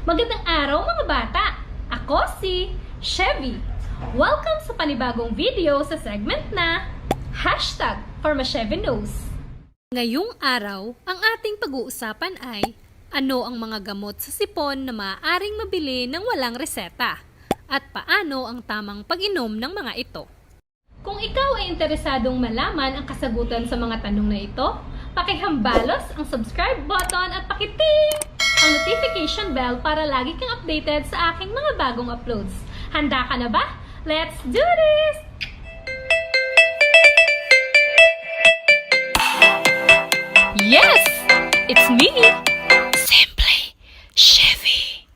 Magandang araw mga bata! Ako si Chevy. Welcome sa panibagong video sa segment na Hashtag for Knows. Ngayong araw, ang ating pag-uusapan ay ano ang mga gamot sa sipon na maaaring mabili ng walang reseta at paano ang tamang pag-inom ng mga ito. Kung ikaw ay interesadong malaman ang kasagutan sa mga tanong na ito, pakihambalos ang subscribe button at pakiting ang notification bell para lagi kang updated sa aking mga bagong uploads. Handa ka na ba? Let's do this! Yes! It's me! Simply Chevy!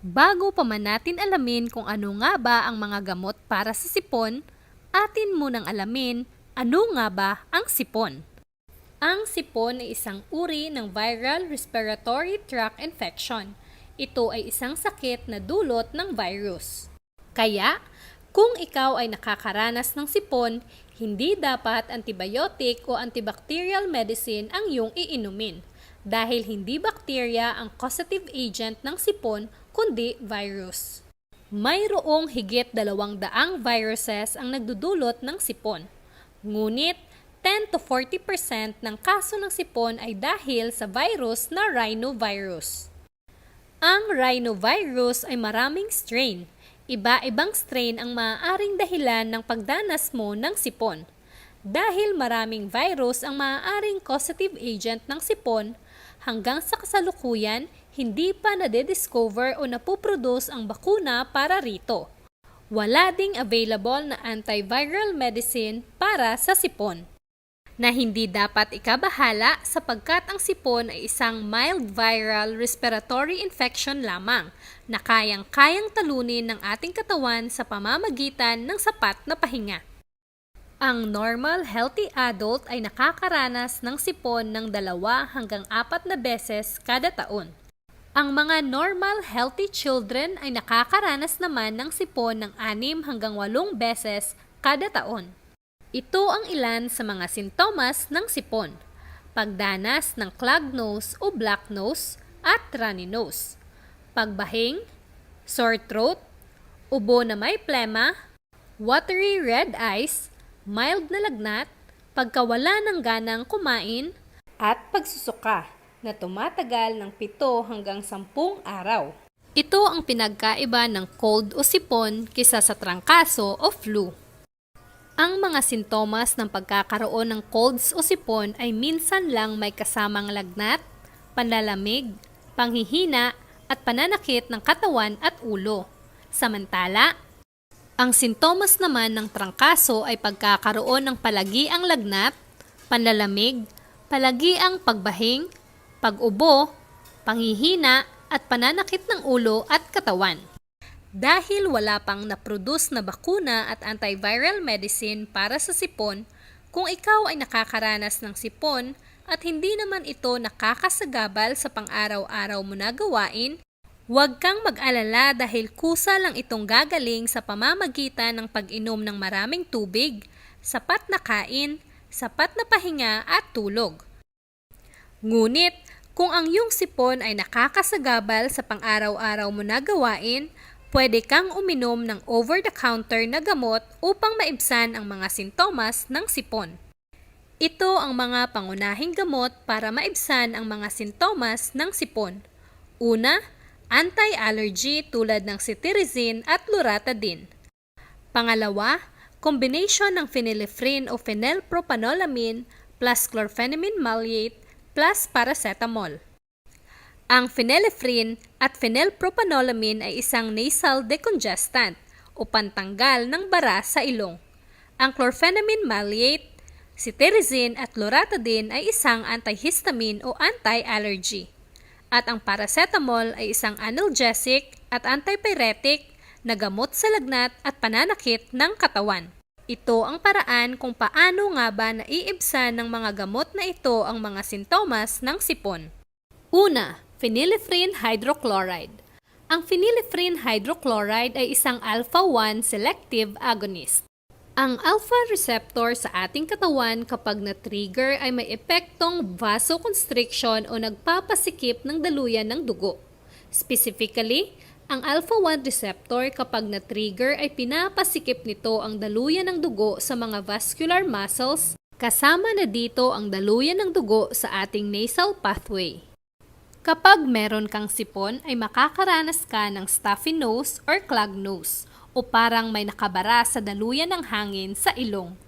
Bago pa man natin alamin kung ano nga ba ang mga gamot para sa sipon, atin munang alamin ano nga ba ang sipon. Ang sipon ay isang uri ng viral respiratory tract infection. Ito ay isang sakit na dulot ng virus. Kaya, kung ikaw ay nakakaranas ng sipon, hindi dapat antibiotic o antibacterial medicine ang iyong iinumin dahil hindi bakterya ang causative agent ng sipon kundi virus. Mayroong higit dalawang daang viruses ang nagdudulot ng sipon. Ngunit 10 to 40% ng kaso ng sipon ay dahil sa virus na rhinovirus. Ang rhinovirus ay maraming strain. Iba-ibang strain ang maaaring dahilan ng pagdanas mo ng sipon. Dahil maraming virus ang maaaring causative agent ng sipon, hanggang sa kasalukuyan, hindi pa nade-discover o napoproduce ang bakuna para rito. Wala ding available na antiviral medicine para sa sipon na hindi dapat ikabahala sapagkat ang sipon ay isang mild viral respiratory infection lamang na kayang-kayang talunin ng ating katawan sa pamamagitan ng sapat na pahinga. Ang normal healthy adult ay nakakaranas ng sipon ng dalawa hanggang apat na beses kada taon. Ang mga normal healthy children ay nakakaranas naman ng sipon ng 6 hanggang 8 beses kada taon. Ito ang ilan sa mga sintomas ng sipon. Pagdanas ng clogged nose o black nose at runny nose. Pagbahing, sore throat, ubo na may plema, watery red eyes, mild na lagnat, pagkawala ng ganang kumain, at pagsusuka na tumatagal ng 7 hanggang 10 araw. Ito ang pinagkaiba ng cold o sipon kisa sa trangkaso o flu. Ang mga sintomas ng pagkakaroon ng colds o sipon ay minsan lang may kasamang lagnat, panlalamig, panghihina at pananakit ng katawan at ulo. Samantala, ang sintomas naman ng trangkaso ay pagkakaroon ng palagiang lagnat, panlalamig, palagiang pagbahing, pag-ubo, panghihina at pananakit ng ulo at katawan. Dahil wala pang naproduce na bakuna at antiviral medicine para sa sipon, kung ikaw ay nakakaranas ng sipon at hindi naman ito nakakasagabal sa pang-araw-araw mo na gawain, huwag kang mag-alala dahil kusa lang itong gagaling sa pamamagitan ng pag-inom ng maraming tubig, sapat na kain, sapat na pahinga at tulog. Ngunit, kung ang iyong sipon ay nakakasagabal sa pang-araw-araw mo na gawain, pwede kang uminom ng over-the-counter na gamot upang maibsan ang mga sintomas ng sipon. Ito ang mga pangunahing gamot para maibsan ang mga sintomas ng sipon. Una, anti-allergy tulad ng cetirizine at loratadine. Pangalawa, combination ng phenylephrine o phenylpropanolamine plus chlorpheniramine maleate plus paracetamol. Ang phenylephrine at phenylpropanolamine ay isang nasal decongestant o pantanggal ng bara sa ilong. Ang chlorpheniramine maleate, cetirizine at loratadine ay isang antihistamine o anti-allergy. At ang paracetamol ay isang analgesic at antipyretic na gamot sa lagnat at pananakit ng katawan. Ito ang paraan kung paano nga ba naiibsan ng mga gamot na ito ang mga sintomas ng sipon. Una, phenylephrine hydrochloride. Ang phenylephrine hydrochloride ay isang alpha-1 selective agonist. Ang alpha receptor sa ating katawan kapag na-trigger ay may epektong vasoconstriction o nagpapasikip ng daluyan ng dugo. Specifically, ang alpha-1 receptor kapag na-trigger ay pinapasikip nito ang daluyan ng dugo sa mga vascular muscles, kasama na dito ang daluyan ng dugo sa ating nasal pathway. Kapag meron kang sipon ay makakaranas ka ng stuffy nose or clogged nose o parang may nakabara sa daluyan ng hangin sa ilong.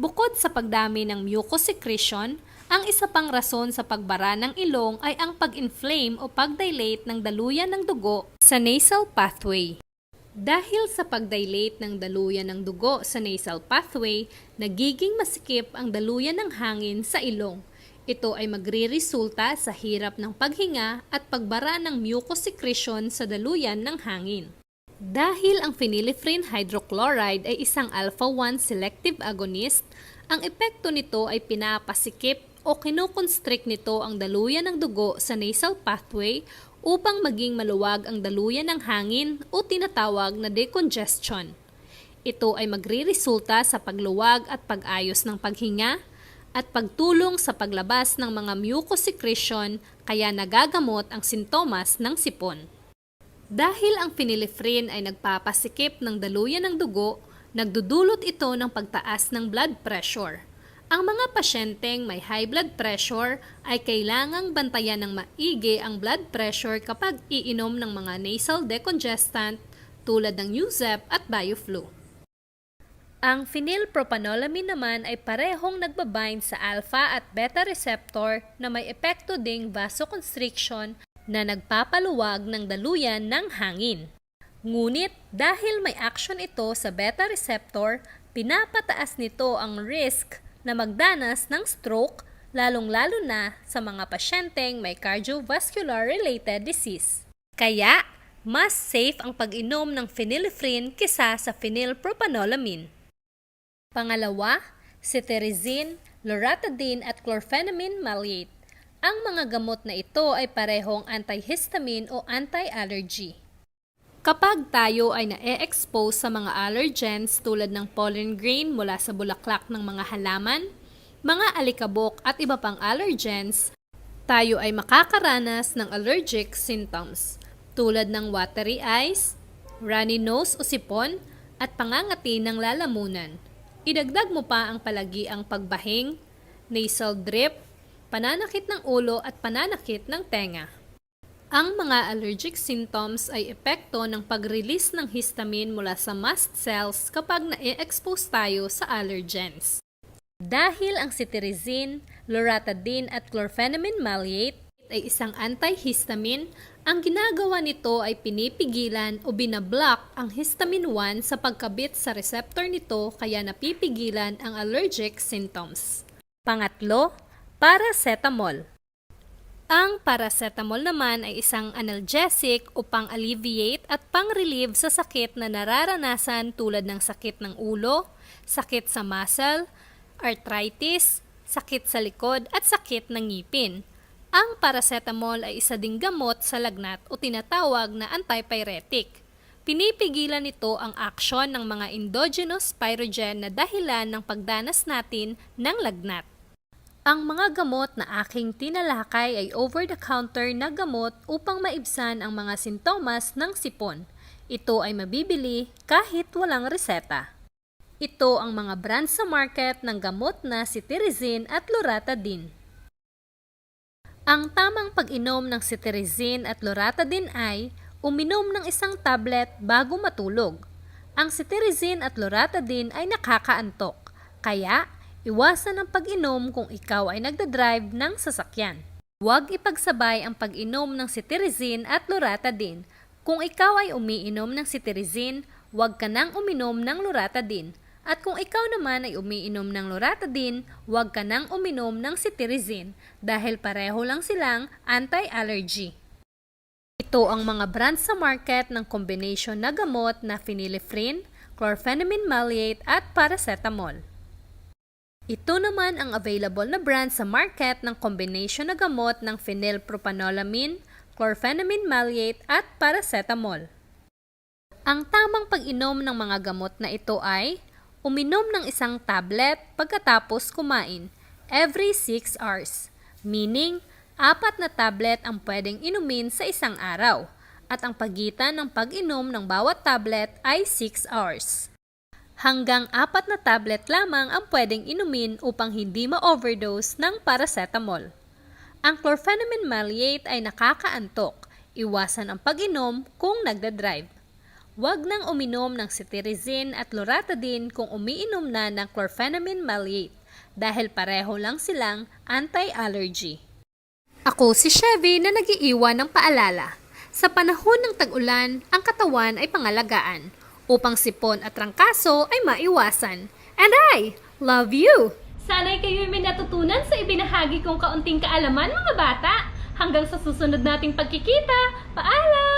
Bukod sa pagdami ng mucus secretion, ang isa pang rason sa pagbara ng ilong ay ang pag-inflame o pag-dilate ng daluyan ng dugo sa nasal pathway. Dahil sa pag-dilate ng daluyan ng dugo sa nasal pathway, nagiging masikip ang daluyan ng hangin sa ilong. Ito ay magre-resulta sa hirap ng paghinga at pagbara ng mucus secretion sa daluyan ng hangin. Dahil ang phenylephrine hydrochloride ay isang alpha-1 selective agonist, ang epekto nito ay pinapasikip o kinukonstrict nito ang daluyan ng dugo sa nasal pathway upang maging maluwag ang daluyan ng hangin o tinatawag na decongestion. Ito ay magre-resulta sa pagluwag at pag-ayos ng paghinga at pagtulong sa paglabas ng mga mucus secretion kaya nagagamot ang sintomas ng sipon. Dahil ang phenylephrine ay nagpapasikip ng daluyan ng dugo, nagdudulot ito ng pagtaas ng blood pressure. Ang mga pasyenteng may high blood pressure ay kailangang bantayan ng maigi ang blood pressure kapag iinom ng mga nasal decongestant tulad ng Nuzep at Bioflu. Ang phenylpropanolamine naman ay parehong nagbabind sa alpha at beta receptor na may epekto ding vasoconstriction na nagpapaluwag ng daluyan ng hangin. Ngunit dahil may action ito sa beta receptor, pinapataas nito ang risk na magdanas ng stroke lalong-lalo na sa mga pasyenteng may cardiovascular related disease. Kaya, mas safe ang pag-inom ng phenylephrine kisa sa phenylpropanolamine. Pangalawa, cetirizine, loratadine at chlorphenamine maleate. Ang mga gamot na ito ay parehong antihistamine o anti-allergy. Kapag tayo ay na-expose sa mga allergens tulad ng pollen grain mula sa bulaklak ng mga halaman, mga alikabok at iba pang allergens, tayo ay makakaranas ng allergic symptoms tulad ng watery eyes, runny nose o sipon, at pangangati ng lalamunan. Idagdag mo pa ang palagiang pagbahing, nasal drip, pananakit ng ulo at pananakit ng tenga. Ang mga allergic symptoms ay epekto ng pag-release ng histamine mula sa mast cells kapag na-expose tayo sa allergens. Dahil ang cetirizine, loratadine at chlorphenamine maleate ay isang antihistamine, ang ginagawa nito ay pinipigilan o binablock ang histamine 1 sa pagkabit sa receptor nito kaya napipigilan ang allergic symptoms. Pangatlo, paracetamol. Ang paracetamol naman ay isang analgesic o pang-alleviate at pang-relieve sa sakit na nararanasan tulad ng sakit ng ulo, sakit sa muscle, arthritis, sakit sa likod at sakit ng ngipin. Ang paracetamol ay isa ding gamot sa lagnat o tinatawag na antipyretic. Pinipigilan nito ang aksyon ng mga endogenous pyrogen na dahilan ng pagdanas natin ng lagnat. Ang mga gamot na aking tinalakay ay over-the-counter na gamot upang maibsan ang mga sintomas ng sipon. Ito ay mabibili kahit walang reseta. Ito ang mga brand sa market ng gamot na cetirizine at loratadine. Ang tamang pag-inom ng cetirizine at loratadine ay uminom ng isang tablet bago matulog. Ang cetirizine at loratadine ay nakakaantok, kaya iwasan ang pag-inom kung ikaw ay nagdadrive ng sasakyan. Huwag ipagsabay ang pag-inom ng cetirizine at loratadine. Kung ikaw ay umiinom ng cetirizine, huwag ka nang uminom ng loratadine. At kung ikaw naman ay umiinom ng loratadine, huwag ka nang uminom ng cetirizine dahil pareho lang silang anti-allergy. Ito ang mga brand sa market ng combination na gamot na phenylephrine, chlorphenamine maleate at paracetamol. Ito naman ang available na brand sa market ng combination na gamot ng phenylpropanolamine, chlorphenamine maleate at paracetamol. Ang tamang pag-inom ng mga gamot na ito ay uminom ng isang tablet pagkatapos kumain every 6 hours, meaning apat na tablet ang pwedeng inumin sa isang araw. at ang pagitan ng pag-inom ng bawat tablet ay 6 hours. Hanggang apat na tablet lamang ang pwedeng inumin upang hindi ma-overdose ng paracetamol. Ang chlorpheniramine maleate ay nakakaantok. Iwasan ang pag-inom kung nagda-drive. Huwag nang uminom ng cetirizine at loratadine kung umiinom na ng chlorpheniramine maleate dahil pareho lang silang anti-allergy. Ako si Chevy na nagiiwan ng paalala. Sa panahon ng tag-ulan, ang katawan ay pangalagaan upang sipon at trangkaso ay maiwasan. And I love you! Sana'y kayo'y may natutunan sa ibinahagi kong kaunting kaalaman mga bata. Hanggang sa susunod nating pagkikita, paalam!